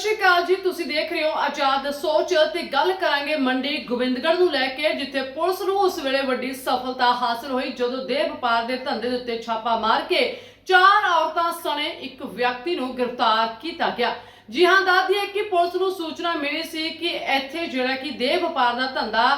ਸ਼੍ਰੀ ਅਕਾਲ ਜੀ, ਤੁਸੀਂ ਦੇਖ ਰਹੇ ਹੋ ਆਜ਼ਾਦ ਸੋਚ ਤੇ ਗੱਲ ਕਰਾਂਗੇ ਮੰਡੀ ਗੋਬਿੰਦਗੜ੍ਹ ਨੂੰ ਲੈ ਕੇ, ਜਿੱਥੇ ਪੁਲਿਸ ਨੂੰ ਉਸ ਵੇਲੇ ਵੱਡੀ ਸਫਲਤਾ ਹਾਸਲ ਹੋਈ, ਜਦੋਂ ਦੇਹ ਵਪਾਰ ਦੇ ਧੰਦੇ ਦੇ ਉੱਤੇ ਛਾਪਾ ਮਾਰ ਕੇ ਚਾਰ ਔਰਤਾਂ ਸਣੇ ਇੱਕ ਵਿਅਕਤੀ ਨੂੰ ਗ੍ਰਿਫਤਾਰ ਕੀਤਾ ਗਿਆ। ਜੀ ਹਾਂ ਦੱਸਦੀ ਹੈ ਕਿ ਪੁਲਿਸ ਨੂੰ ਸੂਚਨਾ ਮਿਲੀ ਸੀ ਕਿ ਇੱਥੇ ਜਿਹੜਾ ਕਿ ਦੇਹ ਵਪਾਰ ਦਾ ਧੰਦਾ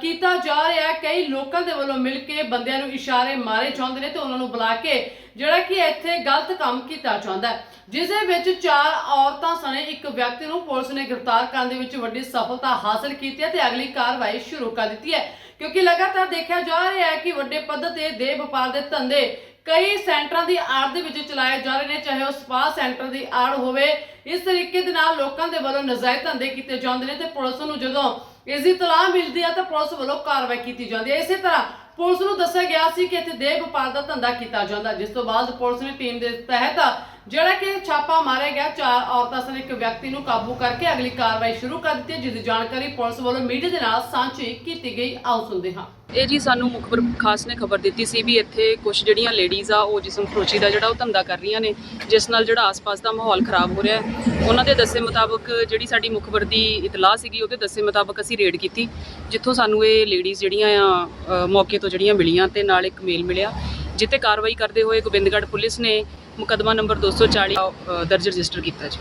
ਕੀਤਾ ਜਾ ਰਿਹਾ ਕਈ ਲੋਕਾਂ ਦੇ ਵੱਲੋਂ ਮਿਲ ਕੇ ਬੰਦਿਆਂ ਨੂੰ ਇਸ਼ਾਰੇ ਮਾਰੇ ਜਾਂਦੇ ਨੇ ਤੇ ਉਹਨਾਂ ਨੂੰ ਬੁਲਾ ਕੇ ਜਿਹੜਾ ਕਿ ਇੱਥੇ ਗਲਤ ਕੰਮ ਕੀਤਾ ਜਾਂਦਾ ਹੈ ਜਿਸ ਦੇ ਵਿੱਚ ਚਾਰ ਔਰਤਾਂ ਸਣੇ ਇੱਕ ਵਿਅਕਤੀ ਨੂੰ ਪੁਲਿਸ ਨੇ ਗ੍ਰਿਫਤਾਰ ਕਰਨ ਦੇ ਵਿੱਚ ਵੱਡੀ ਸਫਲਤਾ ਹਾਸਲ ਕੀਤੀ ਹੈ ਤੇ ਅਗਲੀ ਕਾਰਵਾਈ ਸ਼ੁਰੂ ਕਰ ਦਿੱਤੀ ਹੈ। ਕਿਉਂਕਿ ਲਗਾਤਾਰ ਦੇਖਿਆ ਜਾ ਰਿਹਾ ਹੈ ਕਿ ਵੱਡੇ ਪੱਧਰ ਤੇ ਦੇ ਵਪਾਰ ਦੇ ਧੰਦੇ ਕਈ ਸੈਂਟਰਾਂ ਦੀ ਆੜ ਦੇ ਵਿੱਚ ਚਲਾਏ ਜਾ ਰਹੇ ਨੇ, ਚਾਹੇ ਉਹ ਸਪਾ ਸੈਂਟਰ ਦੀ ਆੜ ਹੋਵੇ। ਇਸ ਤਰੀਕੇ ਦੇ ਨਾਲ ਲੋਕਾਂ ਦੇ ਵੱਲੋਂ ਨਜਾਇਜ਼ ਧੰਦੇ ਕੀਤੇ ਜਾਂਦੇ ਨੇ ਤੇ ਪੁਲਿਸ ਨੂੰ ਜਦੋਂ ਇਸ ਦੀ ਤਲਾਹ ਮਿਲਦੀ ਹੈ ਤਾਂ ਪੁਲਿਸ ਵੱਲੋਂ ਕਾਰਵਾਈ ਕੀਤੀ ਜਾਂਦੀ ਹੈ ਇਸੇ ਤਰ੍ਹਾਂ ਪੁਲਿਸ ਨੂੰ ਦੱਸਿਆ ਗਿਆ ਸੀ ਕਿ ਇੱਥੇ ਦੇਹ ਵਪਾਰ ਦਾ ਧੰਦਾ ਕੀਤਾ ਜਾਂਦਾ, ਜਿਸ ਤੋਂ ਬਾਅਦ ਪੁਲਿਸ ਨੇ ਟੀਮ ਦੇ ਤਹਿਤ ਜਿਹੜਾ ਕਿ ਛਾਪਾ ਮਾਰਿਆ ਗਿਆ। ਚਾਰ ਔਰਤਾਂ ਸਨ, ਇੱਕ ਵਿਅਕਤੀ ਨੂੰ ਕਾਬੂ ਕਰਕੇ ਅਗਲੀ ਕਾਰਵਾਈ ਸ਼ੁਰੂ ਕਰ ਦਿੱਤੀ ਜਿਸ ਦੀ ਜਾਣਕਾਰੀ ਪੁਲਿਸ ਵੱਲੋਂ ਮੀਡੀਆ ਦੇ ਨਾਲ ਸਾਂਝੀ ਕੀਤੀ ਗਈ। ਆਓ ਸੁਣਦੇ ਹਾਂ। ਇਹ ਜੀ ਸਾਨੂੰ ਮੁਖਬਰ ਖਾਸ ਨੇ ਖਬਰ ਦਿੱਤੀ ਸੀ ਵੀ ਇੱਥੇ ਕੁਝ ਜਿਹੜੀਆਂ ਲੇਡੀਜ਼ ਆ, ਉਹ ਜਿਸਮ ਫਰੋਚੀ ਦਾ ਜਿਹੜਾ ਉਹ ਧੰਦਾ ਕਰ ਰਹੀਆਂ ਨੇ, ਜਿਸ ਨਾਲ ਜਿਹੜਾ ਆਸ-ਪਾਸ ਦਾ ਮਾਹੌਲ ਖਰਾਬ ਹੋ ਰਿਹਾ ਹੈ। ਉਹਨਾਂ ਦੇ ਦੱਸੇ ਮੁਤਾਬਕ ਜਿਹੜੀ ਸਾਡੀ ਮੁਖਬਰ ਦੀ ਇਤਲਾਹ ਸੀਗੀ, ਉਹਦੇ ਦੱਸੇ ਮੁਤਾਬਕ ਅਸੀਂ ਰੇਡ ਕੀਤੀ, ਜਿੱਥੋਂ ਸਾਨੂੰ ਇਹ ਲੇਡੀਜ਼ ਜਿਹੜੀਆਂ ਆ ਮੌਕੇ ਤੋਂ ਜਿਹੜੀਆਂ ਮਿਲੀਆਂ ਤੇ ਨਾਲ ਇੱਕ ਮੇਲ ਮਿਲਿਆ ਜਿੱਤੇ ਕਾਰਵਾਈ ਕਰਦੇ ਹੋਏ ਗੋਬਿੰਦਗੜ੍ਹ ਪੁਲਿਸ ਨੇ ਮੁਕੱਦਮਾ ਨੰਬਰ 240 ਅ, ਦਰਜ ਰਜਿਸਟਰ ਕੀਤਾ ਜੀ।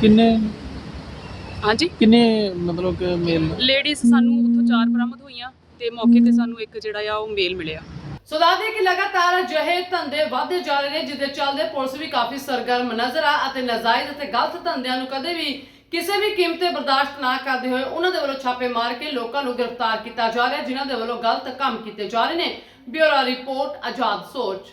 ਕਿੰਨੇ ਹਾਂਜੀ? ਕਿੰਨੇ ਮਤਲਬ ਕਿ ਮੇਲ ਲੇਡੀਜ਼ ਸਾਨੂੰ ਉੱਥੋਂ ਚਾਰ ਬਰਾਮਦ ਹੋਈਆਂ ਤੇ ਮੌਕੇ ਤੇ ਸਾਨੂੰ ਇੱਕ ਜਿਹੜਾ ਆ ਉਹ ਮੇਲ ਮਿਲਿਆ। ਸੋ ਦੱਸਦੇ ਕਿ ਲਗਾਤਾਰ ਅਜਿਹੇ ਧੰਦੇ ਵਧਦੇ ਜਾ ਰਹੇ ਨੇ ਜਿਹਦੇ ਚੱਲਦੇ ਪੁਲਿਸ ਵੀ ਕਾਫੀ ਸਰਗਰਮ ਨਜ਼ਰ ਆ ਅਤੇ ਨਾਜਾਇਜ਼ ਅਤੇ ਗਲਤ ਧੰਦਿਆਂ ਨੂੰ ਕਦੇ ਵੀ ਕਿਸੇ ਵੀ ਕੀਮਤ ਤੇ ਬਰਦਾਸ਼ਤ ਨਾ ਕਰਦੇ ਹੋਏ ਉਹਨਾਂ ਦੇ ਵੱਲੋਂ ਛਾਪੇ ਮਾਰ ਕੇ ਲੋਕਾਂ ਨੂੰ ਗ੍ਰਿਫਤਾਰ ਕੀਤਾ ਜਾ ਰਿਹਾ ਜਿਨ੍ਹਾਂ ਦੇ ਵੱਲੋਂ ਗਲਤ ਕੰਮ ਕੀਤੇ ਜਾ ਰਹੇ ਨੇ। ਬਿਊਰੋ ਰਿਪੋਰਟ ਆਜ਼ਾਦ ਸੋਚ।